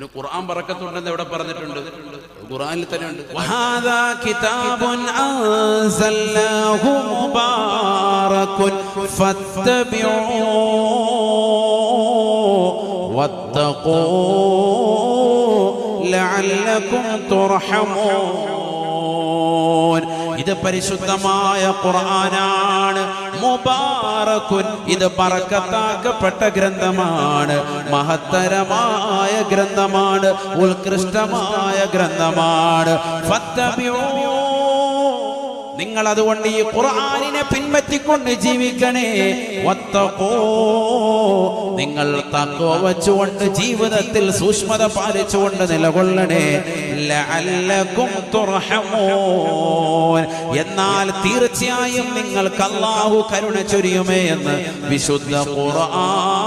അതിന് ഖുർആൻ പറക്കത്തുണ്ടെന്ന് എവിടെ പറഞ്ഞിട്ടുണ്ട്? ഖുർആനിൽ തന്നെ ഉണ്ട് വഹാദാ കിതാബുൻ അൻസൽനാഹു മുബാറകുൻ ഫത്തബിഊ വത്തഖൂ ലഅല്ലകും തുർഹമൂൻ. ഇത് പരിശുദ്ധമായ ഖുർആനാണ്. മുബാറക്കുൻ ഇത് പറക്കത്താക്കപ്പെട്ട ഗ്രന്ഥമാണ്. മഹത്തരമായ ഗ്രന്ഥമാണ്. ഉത്കൃഷ്ടമായ ഗ്രന്ഥമാണ്. നിങ്ങൾ അതുകൊണ്ട് ഈ ഖുർആനിനെ പിൻപറ്റിക്കൊണ്ട് ജീവിക്കണേ. ഒത്തപ്പോ നിങ്ങൾ തക്കോ വെച്ചുകൊണ്ട് ജീവിതത്തിൽ സൂക്ഷ്മത പാലിച്ചുകൊണ്ട് നിലകൊള്ളണേ. ലഅല്ലകും തുർഹമൂൻ. എന്നാൽ തീർച്ചയായും നിങ്ങൾക്ക് അല്ലാഹു കരുണ ചൊരിയുമേ എന്ന് വിശുദ്ധ ഖുർആൻ